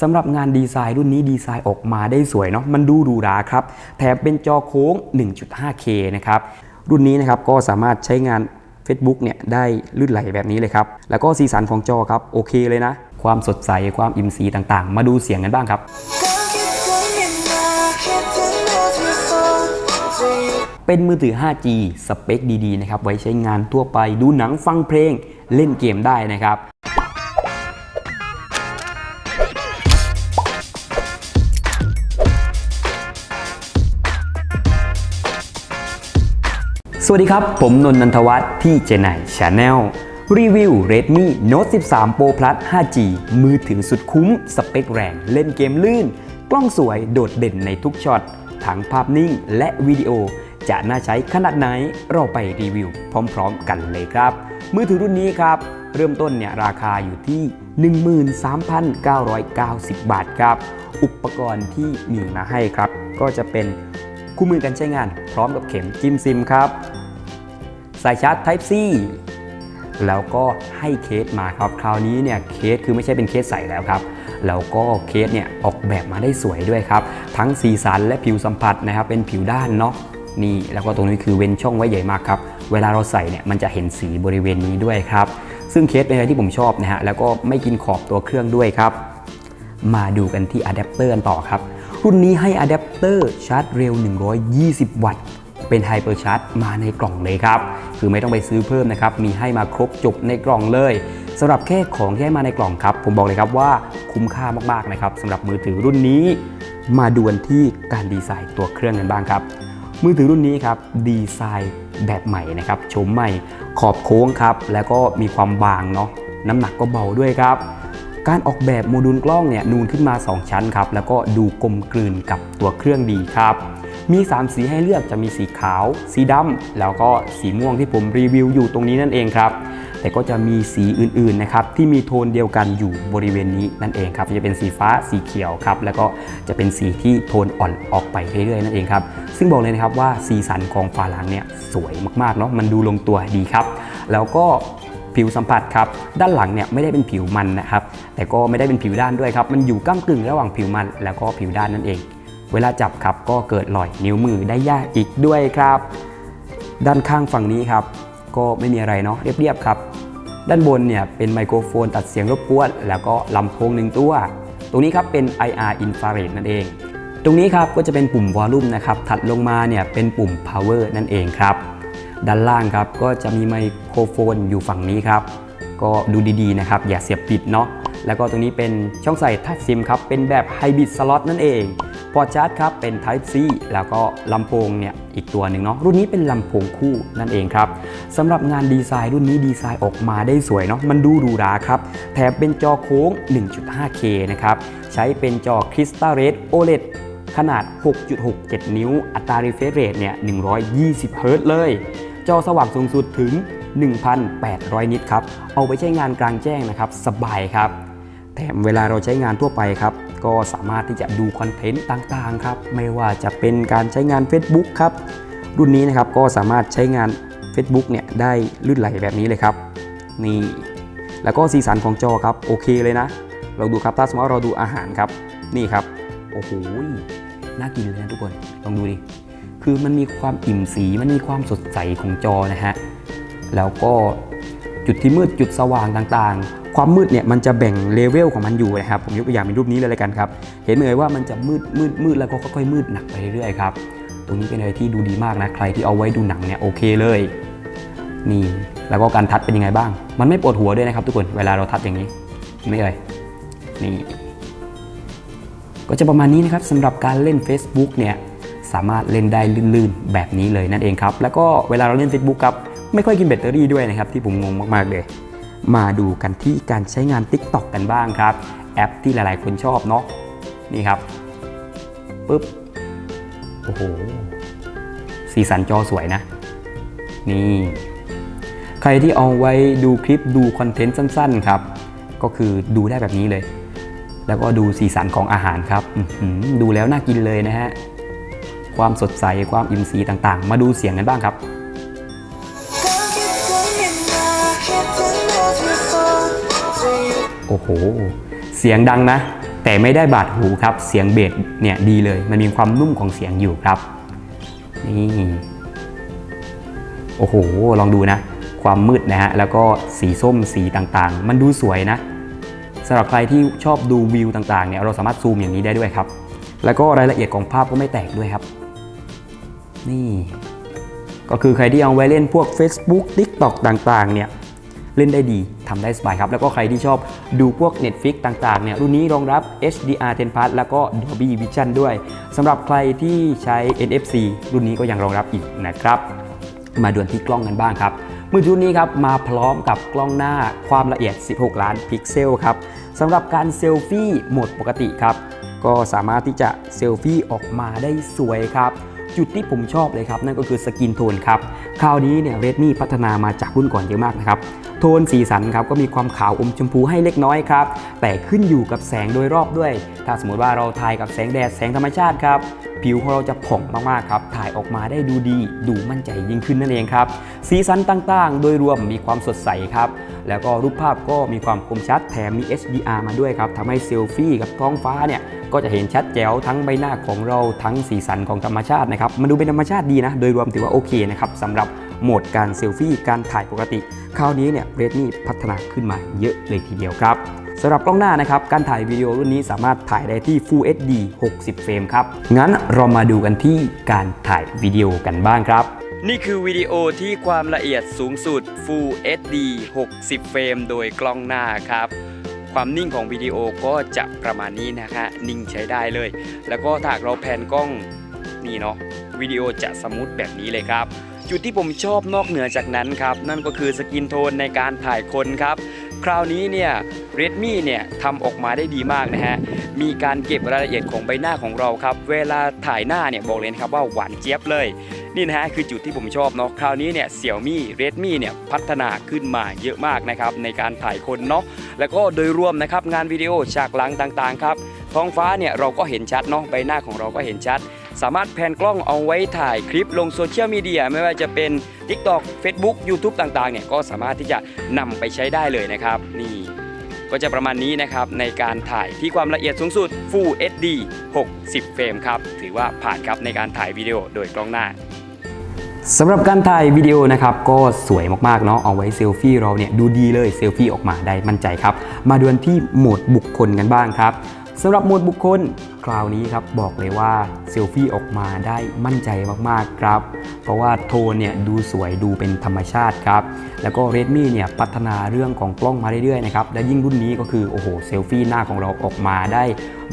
สำหรับงานดีไซน์รุ่นนี้ดีไซน์ออกมาได้สวยเนาะมันดูหรูราครับแถมเป็นจอโค้ง 1.5K นะครับรุ่นนี้นะครับก็สามารถใช้งาน Facebook เนี่ยได้ลื่นไหลแบบนี้เลยครับ แล้วก็สีสันของจอครับโอเคเลยนะ ความสดใสความอิ่มสีต่างๆ มาดูเสียงกันบ้างครับ เป็นมือถือ 5G สเปคดีๆนะครับ ไว้ใช้งานทั่วไปดูหนังฟังเพลงเล่นเกมได้นะครับ สวัสดีครับ ผมนนท์นันทวัฒน์ที่เจไนชาแนลรีวิว Redmi Note 13 Pro Plus 5G มือถือสุดคุ้ม สเปคแรง เล่นเกมลื่น กล้องสวยโดดเด่นในทุกช็อต ทั้งภาพนิ่งและวิดีโอ จะน่าใช้ขนาดไหน เราไปรีวิว พร้อมๆ กันเลยครับ มือถือรุ่นนี้ครับ เริ่มต้นเนี่ยราคาอยู่ที่ 13,990 บาทครับ อุปกรณ์ที่มีมาให้ครับ ก็จะเป็นคู่มือการใช้งานพร้อมกับเข็มจิ้มซิมครับ สายชาร์จ Type C แล้วก็ให้เคสมาครับ คราวนี้เนี่ยเคสคือไม่ใช่เป็นเคสใสแล้วครับ แล้วก็เคสเนี่ยออกแบบมาได้สวยด้วยครับ ทั้งสีสันและผิวสัมผัสนะครับเป็นผิวด้านเนาะนี่แล้วก็ตรงนี้คือเว้นช่องไว้ใหญ่มากครับ เวลาเราใส่เนี่ยมันจะเห็นสีบริเวณนี้ด้วยครับ ซึ่งเคสเป็นอะไรที่ผมชอบนะฮะแล้วก็ไม่กินขอบตัวเครื่องด้วยครับ มาดูกันที่อะแดปเตอร์กันต่อครับ รุ่นนี้ให้อะแดปเตอร์ชาร์จเร็ว 120 วัตต์ เป็นไฮเปอร์ชาร์จมาในกล่องเลยครับ คือไม่ต้องไปซื้อเพิ่มนะครับ มีให้มาครบจบในกล่องเลยสำหรับแค่ของที่ให้มาในกล่องครับ ผมบอกเลยครับว่าคุ้มค่ามากๆนะครับสำหรับมือถือรุ่นนี้ มาดูกันที่การดีไซน์ตัวเครื่องกันบ้างครับ มือถือรุ่นนี้ครับดีไซน์แบบใหม่นะครับโฉมใหม่ขอบโค้งครับ แล้วก็มีความบางเนาะน้ำหนักก็เบาด้วยครับการออกแบบโมดูลกล้องเนี่ยนูนขึ้นมา 2 ชั้นครับ แล้วก็ดูกลมกลืนกับตัวเครื่องดีครับ มี 3 สีให้เลือกจะมีสีขาว สีดำแล้วก็สีม่วงที่ผมรีวิวอยู่ตรงนี้นั่นเองครับ แต่ก็จะมีสีอื่นๆนะครับที่มีโทนเดียวกันอยู่บริเวณนี้นั่นเองครับจะเป็นสีฟ้าสีเขียวครับแล้วก็จะเป็นสีที่โทนอ่อนออกไปเรื่อยๆนั่นเองครับซึ่งบอกเลยนะครับว่าสีสันของฝาหลังเนี่ยสวยมากๆเนาะมันดูลงตัวดีครับ แล้วก็ผิวสัมผัสครับด้านหลังเนี่ยไม่ได้เป็นผิวมันนะครับ แต่ก็ไม่ได้เป็นผิวด้านด้วยครับ มันอยู่ก้ากึ่งระหว่างผิวมันแล้วก็ผิวด้านนั่นเอง เวลาจับครับก็เกิดรอยนิ้วมือได้ยากอีกด้วยครับ ด้านข้างฝั่งนี้ครับ ก็ไม่มีอะไรเนาะเรียบๆครับ ด้านบนเนี่ยเป็นไมโครโฟนตัดเสียงรบกวน แล้วก็ลำโพงหนึ่งตัว ตรงนี้ครับเป็น IR infrared นั่นเอง ตรงนี้ครับก็จะเป็นปุ่มวอลลุ่มนะครับถัดลงมาเนี่ยเป็นปุ่ม power นั่นเองครับด้านล่างครับก็จะมีไมโครโฟนอยู่ฝั่งนี้ครับ ก็ดูดีๆนะครับ อย่าเสียบผิดเนาะแล้วก็ตรงนี้เป็นช่องใส่ Type SIM ครับ เป็นแบบไฮบริดสล็อตนั่นเอง พอร์ตชาร์จครับเป็น Type C แล้วก็ลำโพงเนี่ยอีกตัวหนึ่งเนาะรุ่นนี้เป็นลำโพงคู่นั่นเองครับสำหรับงานดีไซน์รุ่นนี้ดีไซน์ออกมาได้สวยเนาะมันดูหรูราครับแถมเป็นจอโค้ง 1.5K นะครับใช้เป็นจอ Crystal Red OLED ขนาด 6.67 นิ้ว อัตรา refresh rate เนี่ย 120 เฮิรต์เลย จอสว่างสูงสุดถึง 1,800 นิตครับ เอาไปใช้งานกลางแจ้งนะครับ สบายครับ แถมเวลาเราใช้งานทั่วไปครับ ก็สามารถที่จะดูคอนเทนต์ต่างๆครับ ไม่ว่าจะเป็นการใช้งาน Facebook ครับ รุ่นนี้นะครับก็สามารถใช้งาน Facebook เนี่ยได้ลื่นไหลแบบนี้เลยครับ นี่ แล้วก็สีสันของจอครับโอเคเลยนะ เราดูครับถ้าสมมติเราดูอาหารครับ นี่ครับ โอ้โห น่ากินเลยนะทุกคน ลองดูดิ คือมันมีความอิ่มสี มันมีความสดใสของจอนะฮะ แล้วก็จุดที่มืดจุดสว่างต่างๆ ความมืดเนี่ยมันจะแบ่งเลเวลของมันอยู่นะครับผมยกตัวอย่างเป็นรูปนี้เลยละกันครับเห็นเลยว่ามันจะมืดมืดมืดแล้วก็ค่อยๆมืดหนักไปเรื่อยๆครับตรงนี้เป็นอะไรที่ดูดีมากนะใครที่เอาไว้ดูหนังเนี่ยโอเคเลยนี่แล้วก็การทัดเป็นยังไงบ้าง มันไม่ปวดหัวด้วยนะครับทุกคนเวลาเราทัดอย่างนี้ไม่เอ่ยนี่ก็จะประมาณนี้นะครับสำหรับการเล่น Facebook เนี่ยสามารถเล่นได้ลื่นๆ แบบนี้เลยนั่นเองครับ แล้วก็เวลาเราเล่น Facebook ครับ ไม่ค่อยกินแบตเตอรี่ด้วยนะครับ ที่ผมงงมากๆเลย มาดูกันที่การใช้งาน TikTok กันบ้างครับ แอปที่หลายๆ คนชอบเนาะนี่ครับปุ๊บโอ้โหสีสันจอสวยนะ นี่ ใครที่เอาไว้ดูคลิปดูคอนเทนต์สั้นๆครับ ก็คือดูได้แบบนี้เลย แล้วก็ดูสีสันของอาหารครับดูแล้วน่ากินเลยนะฮะความสดใสความอิ่มสีต่างๆ มาดูเสียงกันบ้างครับ โอ้โห เสียงดังนะ แต่ไม่ได้บาดหูครับ เสียงเบสเนี่ยดีเลย มันมีความนุ่มของเสียงอยู่ครับ นี่ โอ้โห ลองดูนะ ความมืดนะฮะ แล้วก็สีส้มสีต่างๆ มันดูสวยนะสำหรับใครที่ชอบดูวิวต่างๆเนี่ยเราสามารถซูมอย่างนี้ได้ด้วยครับ แล้วก็รายละเอียดของภาพก็ไม่แตกด้วยครับ นี่ ก็คือใครที่เอาไว้เล่นพวก Facebook TikTok ต่างๆ เนี่ย เล่นได้ดีทำได้สบายครับ แล้วก็ใครที่ชอบดูพวก Netflix ต่างๆเนี่ยรุ่นนี้รองรับ HDR 10 Plus แล้วก็ Dolby Vision ด้วยสำหรับใครที่ใช้ NFC รุ่นนี้ก็ยังรองรับอีกนะครับ มาดวนที่กล้องกันบ้างครับมือถือรุ่นนี้ครับมาพร้อมกับกล้องหน้าความละเอียด 16 ล้านพิกเซลครับสำหรับการเซลฟี่โหมดปกติครับก็สามารถที่จะเซลฟี่ออกมาได้สวยครับ จุดที่ผมชอบเลยครับ นั่นก็คือสกินโทนครับ คราวนี้เนี่ยเรดมี่พัฒนามาจากรุ่นก่อนเยอะมากนะครับ ทนสีสันครับก็มีความขาวอมชมพูให้เล็กน้อยครับ แต่ขึ้นอยู่กับแสงโดยรอบด้วย ถ้าสมมติว่าเราถ่ายกับแสงแดดแสงธรรมชาติครับ ผิวของเราจะผ่องมากๆครับ ถ่ายออกมาได้ดูดี ดูมั่นใจยิ่งขึ้นนั่นเองครับ สีสันต่างๆ โดยรวมมีความสดใสครับ แล้วก็รูปภาพก็มีความคมชัดแถมมี HDR มาด้วยครับทำให้เซลฟี่กับท้องฟ้าเนี่ยก็จะเห็นชัดแจ๋วทั้งใบหน้าของเราทั้งสีสันของธรรมชาตินะครับมันดูเป็นธรรมชาติดีนะ โดยรวมถือว่าโอเคนะครับสำหรับ โหมดการเซลฟี่การถ่ายปกติ คราวนี้เนี่ยเรดมี่พัฒนาขึ้นมาเยอะเลยทีเดียวครับสำหรับกล้องหน้านะครับ การถ่ายวิดีโอรุ่นนี้สามารถถ่ายได้ที่ Full HD 60 เฟรมครับ งั้นเรามาดูกันที่การถ่ายวิดีโอกันบ้างครับ นี่คือวิดีโอที่ความละเอียดสูงสุด Full HD 60 เฟรม โดยกล้องหน้าครับ ความนิ่งของวิดีโอก็จะประมาณนี้นะคะ นิ่งใช้ได้เลย แล้วก็ถ้าเราแพนกล้องนี่เนาะวิดีโอจะสมูทแบบนี้เลยครับ จุดที่ผมชอบนอกเหนือจากนั้นครับ นั่นก็คือสกินโทนในการถ่ายคนครับ คราวนี้เนี่ย Redmi เนี่ยทำออกมาได้ดีมากนะฮะ มีการเก็บรายละเอียดของใบหน้าของเราครับ เวลาถ่ายหน้าเนี่ยบอกเลยนะครับว่าหวานเจี๊ยบเลย นี่นะฮะคือจุดที่ผมชอบเนาะ คราวนี้เนี่ย Xiaomi Redmi เนี่ยพัฒนาขึ้นมาเยอะมากนะครับในการถ่ายคนเนาะ แล้วก็โดยรวมนะครับงานวิดีโอฉากหลังต่างๆครับ ท้องฟ้าเนี่ยเราก็เห็นชัดเนาะ ใบหน้าของเราก็เห็นชัด สามารถแพนกล้องเอาไว้ถ่ายคลิปลงโซเชียลมีเดียไม่ว่าจะเป็น TikTok Facebook YouTube ต่างๆเนี่ยก็สามารถที่จะนำไปใช้ได้เลยนะครับ นี่ก็จะประมาณนี้นะครับในการถ่ายที่ความละเอียดสูงสุด Full HD 60 เฟรมครับ ถือว่าผ่านครับในการถ่ายวิดีโอโดยกล้องหน้าสำหรับการถ่ายวิดีโอนะครับก็สวยมากๆเนาะเอาไว้เซลฟี่เราเนี่ยดูดีเลยเซลฟี่ออกมาได้มั่นใจครับ มาดูกันที่โหมดบุคคลกันบ้างครับ สำหรับหมวดบุคคล คราวนี้ครับบอกเลยว่าเซลฟี่ออกมาได้มั่นใจมากๆครับ เพราะว่าโทนเนี่ยดูสวยดูเป็นธรรมชาติครับ แล้วก็ Redmi เนี่ยพัฒนาเรื่องของกล้องมาเรื่อยๆนะครับ และยิ่งรุ่นนี้ก็คือ โอ้โหเซลฟี่หน้าของเราออกมาได้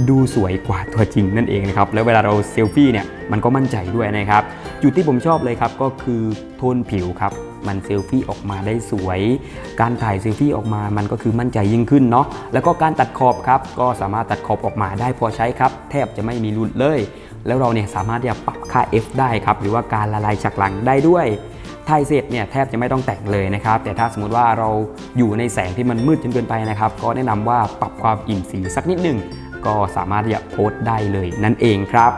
ดูสวยกว่าตัวจริงนั่นเองนะครับ แล้วเวลาเราเซลฟี่เนี่ยมันก็มั่นใจด้วยนะครับ จุดที่ผมชอบเลยครับก็คือโทนผิวครับ มันเซลฟี่ออกมาได้สวย การถ่ายเซลฟี่ออกมามันก็คือมั่นใจยิ่งขึ้นเนาะแล้วก็การตัดขอบครับก็สามารถตัดขอบออกมาได้พอใช้ครับ แทบจะไม่มีหลุดเลย แล้วเราเนี่ยสามารถที่จะปรับค่า f ได้ครับหรือว่าการละลายฉากหลังได้ด้วยถ่ายเสร็จเนี่ยแทบจะไม่ต้องแต่งเลยนะครับ แต่ถ้าสมมติว่าเราอยู่ในแสงที่มันมืดจนเกินไปนะครับ ก็แนะนำว่าปรับความอิ่มสีสักนิดหนึ่งก็สามารถที่จะโพสต์ได้เลยนั่นเองครับ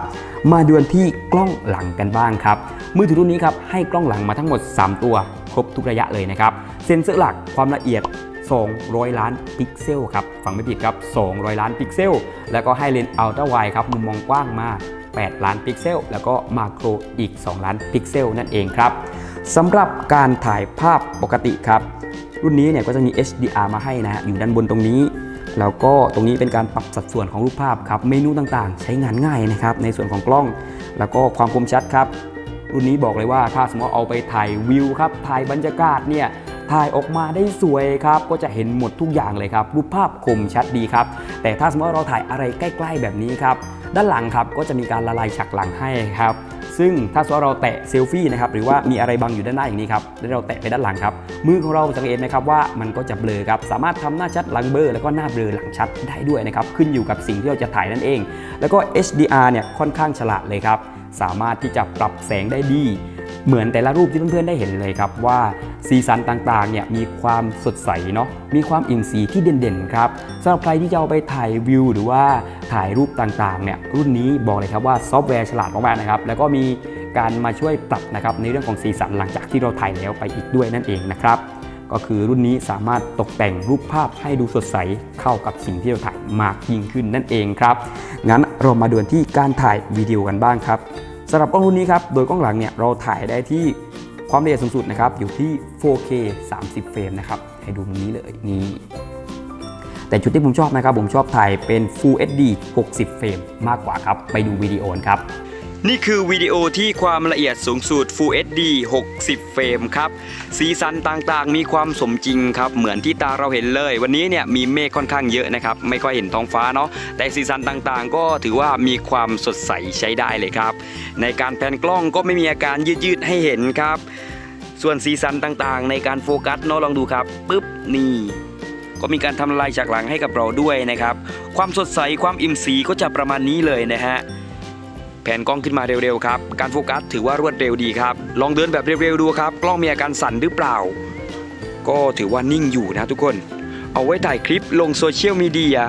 มาดูกันที่กล้องหลังกันบ้างครับ มือถือรุ่นนี้ครับให้กล้องหลังมาทั้งหมด 3 ตัว ครบทุกระยะเลยนะครับ เซ็นเซอร์หลักความละเอียด 200 ล้านพิกเซลครับ ฟังไม่ผิดครับ 200 ล้านพิกเซล แล้วก็ให้เลนส์อัลตร้าไวครับ มุมมองกว้างมา 8 ล้านพิกเซล แล้วก็มาโครอีก 2 ล้านพิกเซลนั่นเองครับสำหรับการถ่ายภาพปกติครับ รุ่นนี้เนี่ยก็จะมี HDR มาให้นะฮะอยู่ด้านบนตรงนี้แล้วก็ตรงนี้เป็นการปรับสัดส่วนของรูปภาพครับ เมนูต่างๆ ใช้งานง่ายนะครับ ในส่วนของกล้อง แล้วก็ความคมชัดครับ รุ่นนี้บอกเลยว่าถ้าสมมติเอาไปถ่ายวิวครับถ่ายบรรยากาศเนี่ยถ่ายออกมาได้สวยครับ ก็จะเห็นหมดทุกอย่างเลยครับ รูปภาพคมชัดดีครับ แต่ถ้าสมมติว่าเราถ่ายอะไรใกล้ ๆ แบบนี้ครับ ด้านหลังครับก็จะมีการละลายฉากหลังให้ครับ ซึ่งถ้าสมมติว่าเราแตะเซลฟี่นะครับ หรือว่ามีอะไรบังอยู่ด้านหน้าอย่างนี้ครับ แล้วเราแตะไปด้านหลังครับ มือของเราสังเกตไหมครับว่ามันก็จะเบลอครับ สามารถทำหน้าชัดหลังเบลอแล้วก็หน้าเบลอหลังชัดได้ด้วยนะครับ ขึ้นอยู่กับสิ่งที่เราจะถ่ายนั่นเอง แล้วก็ HDR เนี่ยค่อนข้างฉลาดเลยครับ สามารถที่จะปรับแสงได้ดี เหมือนแต่ละรูปที่เพื่อนๆได้เห็นเลยครับว่าสีสันต่างๆเนี่ยมีความสดใสเนาะมีความอิ่มสีที่เด่นๆครับสำหรับใครที่จะเอาไปถ่ายวิวหรือว่าถ่ายรูปต่างๆเนี่ยรุ่นนี้บอกเลยครับว่าซอฟต์แวร์ฉลาดมากๆนะครับแล้วก็มีการมาช่วยปรับนะครับในเรื่องของสีสันหลังจากที่เราถ่ายแล้วไปอีกด้วยนั่นเองนะครับ ก็คือรุ่นนี้สามารถตกแต่งรูปภาพให้ดูสดใสเข้ากับสิ่งที่เราถ่ายมากยิ่งขึ้นนั่นเองครับงั้นเรามาดูที่การถ่ายวิดีโอกันบ้างครับสำหรับกล้องรุ่นนี้ครับโดยกล้องหลังเนี่ยเราถ่ายได้ที่ความละเอียดสูงสุดนะครับอยู่ที่ 4K 30 เฟรมนะครับให้ดูมุมนี้เลยนี่แต่จุดที่ผมชอบนะครับผมชอบถ่ายเป็น Full HD 60 เฟรมมากกว่าครับไปดูวิดีโอครับ นี่คือวิดีโอที่ความละเอียดสูงสุด Full HD 60 เฟรมครับ สีสันต่างๆ มีความสมจริงครับ เหมือนที่ตาเราเห็นเลย วันนี้เนี่ยมีเมฆค่อนข้างเยอะนะครับ ไม่ค่อยเห็นท้องฟ้าเนาะ แต่สีสันต่างๆ ก็ถือว่ามีความสดใสใช้ได้เลยครับ ในการแพนกล้องก็ไม่มีอาการยืดๆ ให้เห็นครับ ส่วนสีสันต่างๆ ในการโฟกัสเนาะลองดูครับปึ๊บนี่ก็มีการทำลายฉากหลังให้กับเราด้วยนะครับ ความสดใสความอิ่มสีก็จะประมาณนี้เลยนะฮะ แผนกล้องขึ้นมาเร็วๆครับ การโฟกัสถือว่ารวดเร็วดีครับ ลองเดินแบบเร็วๆดูครับ กล้องมีอาการสั่นหรือเปล่า ก็ถือว่านิ่งอยู่นะทุกคน เอาไว้ถ่ายคลิปลงโซเชียลมีเดีย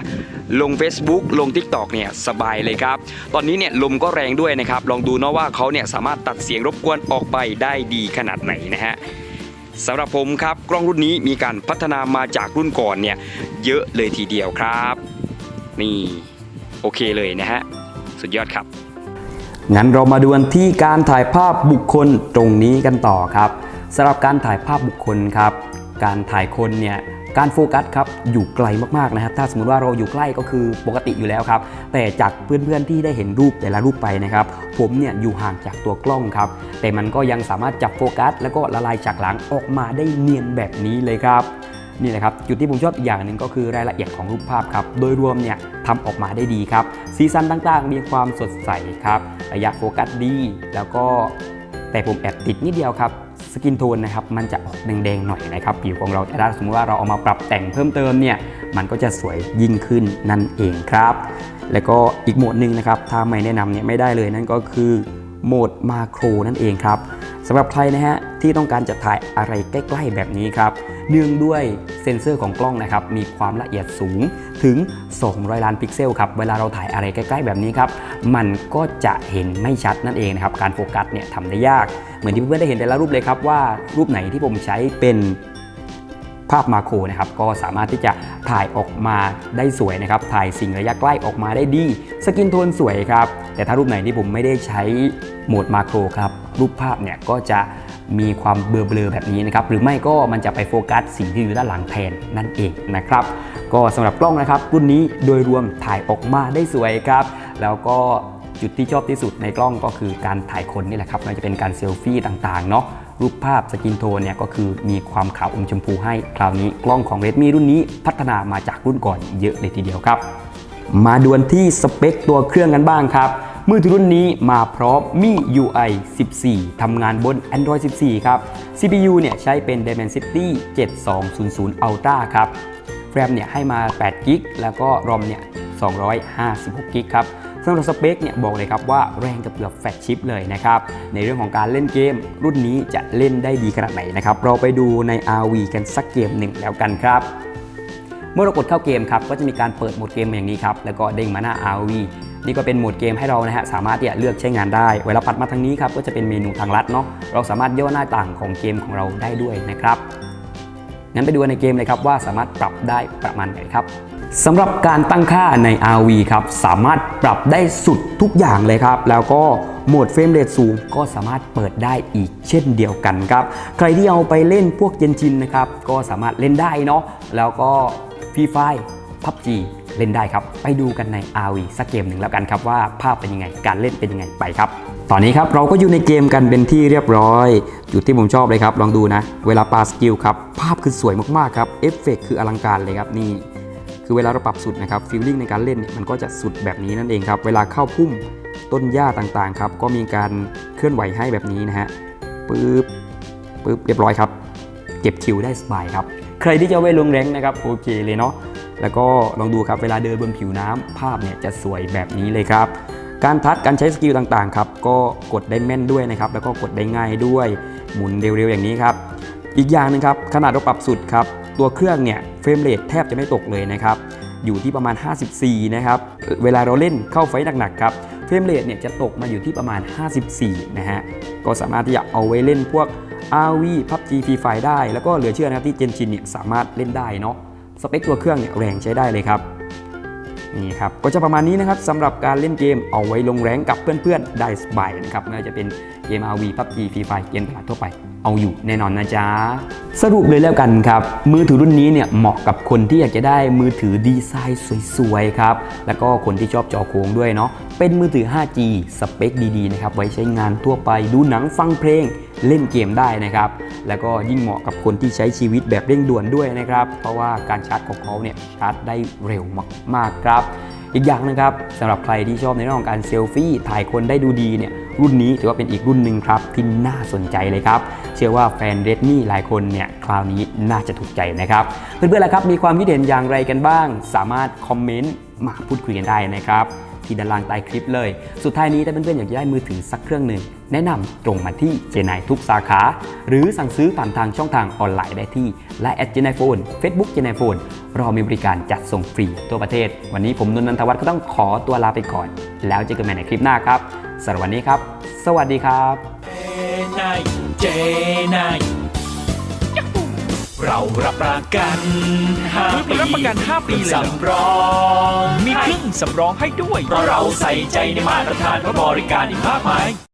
ลง Facebook ลง TikTok เนี่ยสบายเลยครับ ตอนนี้เนี่ยลมก็แรงด้วยนะครับ ลองดูเนาะว่าเขาเนี่ยสามารถตัดเสียงรบกวนออกไปได้ดีขนาดไหนนะฮะสำหรับผมครับกล้องรุ่นนี้มีการพัฒนามาจากรุ่นก่อนเนี่ยเยอะเลยทีเดียวครับ นี่โอเคเลยนะฮะ สุดยอดครับ งั้นเรามาดูกันที่การถ่ายภาพบุคคลตรงนี้กันต่อครับสำหรับการถ่ายภาพบุคคลครับ การถ่ายคนเนี่ยการโฟกัสครับอยู่ไกลมากๆนะครับ ถ้าสมมติว่าเราอยู่ใกล้ก็คือปกติอยู่แล้วครับ แต่จากเพื่อนๆที่ได้เห็นรูปแต่ละรูปไปนะครับ ผมเนี่ยอยู่ห่างจากตัวกล้องครับ แต่มันก็ยังสามารถจับโฟกัส แล้วก็ละลายจากหลังออกมาได้เนียนแบบนี้เลยครับ นี่แหละครับจุดที่ผมชอบอีกอย่างหนึ่งก็คือรายละเอียดของรูปภาพครับโดยรวมเนี่ยทำออกมาได้ดีครับสีสันต่างๆ มีความสดใสครับระยะโฟกัสดี แล้วก็แต่ผมแอบติดนิดเดียวครับสกินโทนนะครับมันจะออกแดงๆหน่อยนะครับผิวของเราแต่ถ้าสมมติว่าเราเอามาปรับแต่งเพิ่มเติมเนี่ยมันก็จะสวยยิ่งขึ้นนั่นเองครับ แล้วก็อีกโหมดหนึ่งนะครับถ้าไม่แนะนำเนี่ยไม่ได้เลยนั่นก็คือโหมดมาโครนั่นเองครับ สำหรับใครนะฮะที่ต้องการจะถ่ายอะไรใกล้ ๆ แบบนี้ครับเนื่องด้วยเซ็นเซอร์ของกล้องนะครับมีความละเอียดสูงถึง 200 ล้านพิกเซลครับเวลาเราถ่ายอะไรใกล้ ๆ แบบนี้ครับมันก็จะเห็นไม่ชัดนั่นเองนะครับการโฟกัสเนี่ยทำได้ยาก เหมือนที่เพื่อนๆได้เห็นแต่ละรูปเลยครับว่ารูปไหนที่ผมใช้เป็น ภาพมาโครนะครับก็สามารถที่จะถ่ายออกมาได้สวยนะครับ ถ่ายสิ่งระยะใกล้ออกมาได้ดี สกินโทนสวยครับ แต่ถ้ารูปไหนที่ผมไม่ได้ใช้โหมดมาโครครับ รูปภาพเนี่ยก็จะมีความเบลอๆแบบนี้นะครับ หรือไม่ก็มันจะไปโฟกัสสิ่งที่อยู่ด้านหลังแทนนั่นเองนะครับ ก็สำหรับกล้องนะครับ รุ่นนี้โดยรวมถ่ายออกมาได้สวยครับ แล้วก็จุดที่ชอบที่สุดในกล้องก็คือการถ่ายคนนี่แหละครับไม่ว่าจะเป็นการเซลฟี่ต่างๆเนาะ รูปภาพสกินโทนเนี่ยก็คือมีความขาวอมชมพูให้คราวนี้กล้องของ Redmi รุ่นนี้พัฒนามาจากรุ่นก่อนเยอะเลยทีเดียวครับ มาดวนที่สเปคตัวเครื่องกันบ้างครับมือถือรุ่นนี้มาพร้อมมี UI 14 ทำงานบน Android 14 ครับ CPU เนี่ยใช้เป็น Dimensity 7200 Ultra ครับ แรมเนี่ยให้มา8กิกแล้วก็ ROM เนี่ย256กิกครับ สำหรับสเปคเนี่ยบอกเลยครับว่าแรงกับเกือบแฟลชชิปเลยนะครับ ในเรื่องของการเล่นเกม รุ่นนี้จะเล่นได้ดีขนาดไหนนะครับ เราไปดูใน RV กันสักเกมหนึ่งแล้วกันครับเมื่อเรากดเข้าเกมครับก็จะมีการเปิดโหมดเกมอย่างนี้ครับแล้วก็เด้งมาหน้า RV นี่ก็เป็นโหมดเกมให้เรานะฮะสามารถที่จะเลือกใช้งานได้ เวลาปัดมาทางนี้ครับก็จะเป็นเมนูทางลัดเนาะเราสามารถย่อหน้าต่างของเกมของเราได้ด้วยนะครับงั้นไปดูในเกมเลยครับว่าสามารถปรับได้ประมาณไหนครับ สำหรับการตั้งค่าใน RV ครับสามารถปรับได้สุดทุกอย่างเลยครับ แล้วก็โหมดเฟรมเรทสูงก็สามารถเปิดได้อีกเช่นเดียวกันครับ ใครที่เอาไปเล่นพวกเย็นชินนะครับ ก็สามารถเล่นได้เนาะแล้วก็ฟรีไฟ PUBG เล่นได้ครับ ไปดูกันใน RV สักเกมหนึ่งแล้วกันครับว่าภาพเป็นยังไงการเล่นเป็นยังไงไปครับ ตอนนี้ครับเราก็อยู่ในเกมกันเป็นที่เรียบร้อย จุดที่ผมชอบเลยครับ ลองดูนะ เวลาปาสกิลครับภาพคือสวยมากๆครับเอฟเฟกคืออลังการเลยครับนี่ คือเวลาเราปรับสุดนะครับฟีลลิ่งในการเล่นเนี่ยมันก็จะสุดแบบนี้นั่นเองครับ เวลาเข้าพุ่มต้นหญ้าต่างๆครับก็มีการเคลื่อนไหวให้แบบนี้นะฮะปึ๊บปึ๊บเรียบร้อยครับ เก็บคิวได้สบายครับ ใครที่จะเอาไว้ลงแรงนะครับโอเคเลยเนาะแล้วก็ลองดูครับเวลาเดินบนผิวน้ำภาพเนี่ยจะสวยแบบนี้เลยครับ การทัดการใช้สกิลต่างๆครับก็กดได้แม่นด้วยนะครับแล้วก็กดได้ง่ายด้วยหมุนเร็วๆอย่างนี้ครับอีกอย่างหนึงครับขนาดเราปรับสุดครับ ตัวเครื่องเนี่ยเฟรมเรทแทบจะไม่ตกเลยนะครับอยู่ที่ประมาณ 54 นะครับ เวลาเราเล่นเข้าไฟหนักๆครับ เฟรมเรทเนี่ยจะตกมาอยู่ที่ประมาณ 54 นะฮะ ก็สามารถที่จะเอาไว้เล่นพวก RV PUBG Free Fire ได้ แล้วก็เหลือเชื่อนะครับที่เจนชินเนี่ยสามารถเล่นได้เนาะ สเปคตัวเครื่องเนี่ยแรงใช้ได้เลยครับ นี่ครับ ก็จะประมาณนี้นะครับสำหรับการเล่นเกมเอาไว้ลงแรงกับเพื่อนๆได้สบายนะครับไม่ว่าจะเป็นเกม RV PUBG Free Fire เกมตลาดทั่วไป เอาอยู่แน่นอนนะจ๊ะ สรุปเลยแล้วกันครับ มือถือรุ่นนี้เนี่ยเหมาะกับคนที่อยากจะได้มือถือดีไซน์สวยๆครับ แล้วก็คนที่ชอบจอโค้งด้วยเนาะเป็นมือถือ 5G สเปคดีๆนะครับไว้ใช้งานทั่วไปดูหนังฟังเพลงเล่นเกมได้นะครับ แล้วก็ยิ่งเหมาะกับคนที่ใช้ชีวิตแบบเร่งด่วนด้วยนะครับ เพราะว่าการชาร์จของเขาเนี่ยชาร์จได้เร็วมากๆครับ อีกอย่างนะครับสำหรับใครที่ชอบในเรื่องของการเซลฟี่ถ่ายคนได้ดูดีเนี่ยรุ่นนี้ถือว่าเป็นอีกรุ่นหนึ่งครับที่น่าสนใจเลยครับ เชื่อว่าแฟนเรดมี่หลายคนเนี่ยคราวนี้น่าจะถูกใจนะครับ เพื่อนๆล่ะครับมีความคิดเห็นอย่างไรกันบ้าง สามารถคอมเมนต์มาพูดคุยกันได้นะครับ ที่ด้านล่างใต้คลิปเลย สุดท้ายนี้ถ้าเพื่อนๆอยากจะได้มือถือสักเครื่องหนึ่งแนะนำตรงมาที่เจนายทุกสาขา หรือสั่งซื้อผ่านทางช่องทางออนไลน์ได้ที่ Line แอดเจนายโฟนเฟซบุ๊กเจนายโฟนรอมีบริการจัดส่งฟรีทั่วประเทศ วันนี้ผมนนทนันทวัฒน์ก็ต้องขอตัวลาไปก่อน แล้วเจอกันใหม่ในคลิปหน้าครับสำหรับวันนี้ครับ สวัสดีครับนาย เจนายเรารับประกัน5ปีรับประกัน 5 ปีเลยเหรอสำรองมีเครื่องสำรองให้ด้วย เพราะเราใส่ใจในมาตรฐานและบริการอีกมากมาย